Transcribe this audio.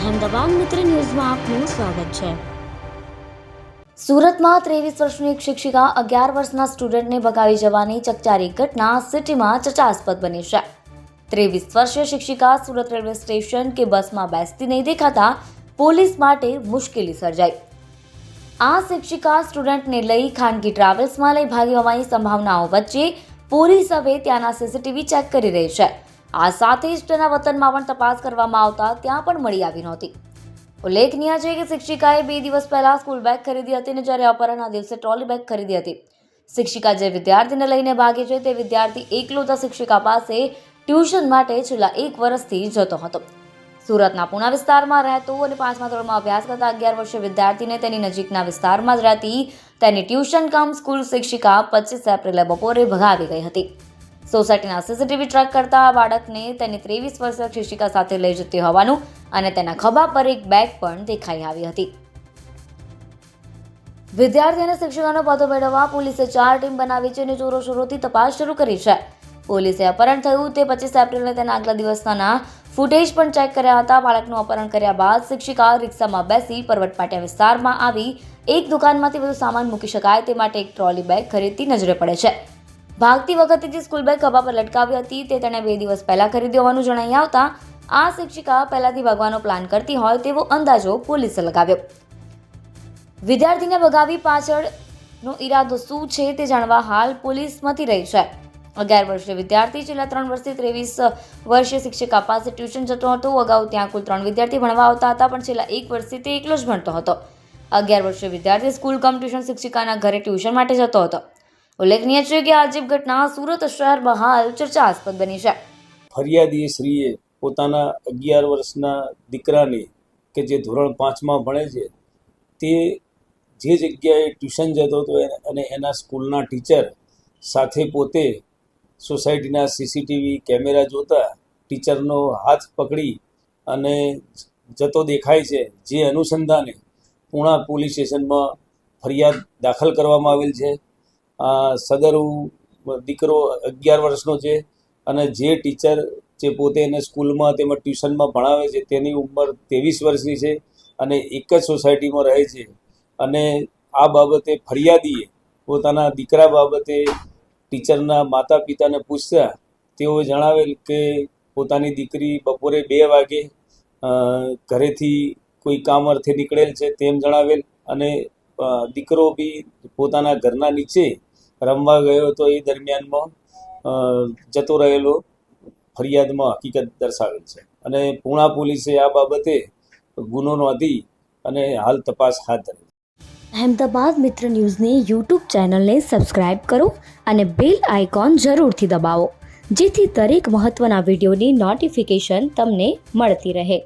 અહેમદાબાદ મિત્ર ન્યૂઝમાં આપનું સ્વાગત છે. સુરતમાં ત્રેવીસ વર્ષની એક શિક્ષિકા અગિયાર વર્ષના સ્ટુડન્ટને ભગાવી જવાની ચકચારી ઘટના સિટીમાં ચર્ચાસ્પદ બની છે. ત્રેવીસ વર્ષીય શિક્ષિકા સુરત રેલવે સ્ટેશન કે બસમાં બેસતી નહીં દેખાતા પોલીસ માટે મુશ્કેલી સર્જાઈ. આ શિક્ષિકા સ્ટુડન્ટને લઈ ખાનગી ટ્રાવેલ્સમાં લઈ ભાગી હોવાની સંભાવનાઓ વચ્ચે પોલીસ હવે ત્યાંના સીસીટીવી ચેક કરી રહી છે. આ સાથે જ તેના વતનમાં પણ તપાસ કરવામાં આવતા ત્યાં પણ મળી આવી નહોતી. ઉલ્લેખનીય છે કે શિક્ષિકાએ બે દિવસ પહેલા સ્કૂલ બેગ ખરીદી હતી અને જ્યારે અપહરણના દિવસે ટ્રોલી બેગ ખરીદી હતી. શિક્ષિકા જે વિદ્યાર્થીને લઈને ભાગે છે તે વિદ્યાર્થી એકલોતા શિક્ષિકા પાસે ટ્યુશન માટે છેલ્લા એક વર્ષથી જતો હતો. સુરતના પુણા વિસ્તારમાં રહેતો અને પાંચમા ધોરણમાં અભ્યાસ કરતા અગિયાર વર્ષીય વિદ્યાર્થીને તેની નજીકના વિસ્તારમાં જ રહેતી તેની ટ્યુશન કમ સ્કૂલ શિક્ષિકા પચીસ એપ્રિલે બપોરે ભગાવી ગઈ હતી. સોસાયટીના સીસીટીવી ટ્રેક કરતા બાળકને તેની ત્રેવીસ વર્ષીય શિક્ષિકા સાથે લઈ જતી હોવાનું અને તેના ખભા પર એક બેગ પણ દેખાઈ આવી હતી. વિદ્યાર્થી અને શિક્ષકોનો પતો મેળવવા પોલીસે ચાર ટીમ બનાવી છે અને જોરોશોરોથી તપાસ શરૂ કરી છે. પોલીસે અપહરણ થયું તે પચીસ એપ્રિલને તેના આગલા દિવસના ફૂટેજ પણ ચેક કર્યા હતા. બાળકનું અપહરણ કર્યા બાદ શિક્ષિકા રિક્ષામાં બેસી પર્વત પાટિયા વિસ્તારમાં આવી એક દુકાનમાંથી બધું સામાન મૂકી શકાય તે માટે એક ટ્રોલી બેગ ખરીદતી નજરે પડે છે. ભાગતી વખતે જે સ્કૂલ બેગ ખભા પર લટકાવી હતી તે તેણે બે દિવસ પહેલાં ખરીદી હોવાનું જણાઈ આવતા આ શિક્ષિકા પહેલાંથી ભાગવાનો પ્લાન કરતી હોય તેવો અંદાજો પોલીસે લગાવ્યો. વિદ્યાર્થીને ભગાવી પાછળનો ઈરાદો શું છે તે જાણવા હાલ પોલીસ મથી રહી છે. અગિયાર વર્ષીય વિદ્યાર્થી છેલ્લા ત્રણ વર્ષથી ત્રેવીસ વર્ષીય શિક્ષિકા પાસે ટ્યુશન જતો હતો. અગાઉ ત્યાં કુલ ત્રણ વિદ્યાર્થી ભણવા આવતા હતા, પણ છેલ્લા એક વર્ષથી તે એકલો જ ભણતો હતો. અગિયાર વર્ષીય વિદ્યાર્થી સ્કૂલ કમ ટ્યુશન શિક્ષિકાના ઘરે ટ્યુશન માટે જતો હતો. ઉલ્લેખનીય છે કે આ અજીબ ઘટના સુરત શહેરમાં હાલ ચર્ચાસ્પદ બની છે. ફરિયાદી શ્રીએ પોતાના અગિયાર વર્ષના દીકરાને કે જે ધોરણ પાંચમાં ભણે છે, તે જે જગ્યાએ ટ્યુશન જતો હતો અને એના સ્કૂલના ટીચર સાથે પોતે સોસાયટીના સીસીટીવી કેમેરા જોતા ટીચરનો હાથ પકડી અને જતો દેખાય છે, જે અનુસંધાને પૂણા પોલીસ સ્ટેશનમાં ફરિયાદ દાખલ કરવામાં આવેલ છે. આ સદરુ દીકરો અગિયાર વર્ષનો છે અને જે ટીચર જે પોતે એને સ્કૂલમાં તેમજ ટ્યુશનમાં ભણાવે છે તેની ઉંમર ત્રેવીસ વર્ષની છે અને એક જ સોસાયટીમાં રહે છે. અને આ બાબતે ફરિયાદીએ પોતાના દીકરા બાબતે ટીચરના માતા પિતાને પૂછ્યા. તેઓએ જણાવેલ કે પોતાની દીકરી બપોરે બે વાગે ઘરેથી કોઈ કામ અર્થે નીકળેલ છે તેમ જણાવેલ અને દીકરો બી પોતાના ઘરના નીચે રમવા ગયો હતો એ દરમિયાનમાં જતો રહેલો ફરિયાદમાં હકીકત દર્શાવેલ છે. અને પૂણા પોલીસે આ બાબતે ગુનો નોંધી અને હાલ તપાસ હાથ ધરી અહેમદાબાદ મિત્ર ન્યૂઝની યુટ્યુબ ચેનલને સબસ્ક્રાઇબ કરો અને બેલ આઇકોન જરૂરથી દબાવો, જેથી દરેક મહત્ત્વના વિડીયોની નોટિફિકેશન તમને મળતી રહે.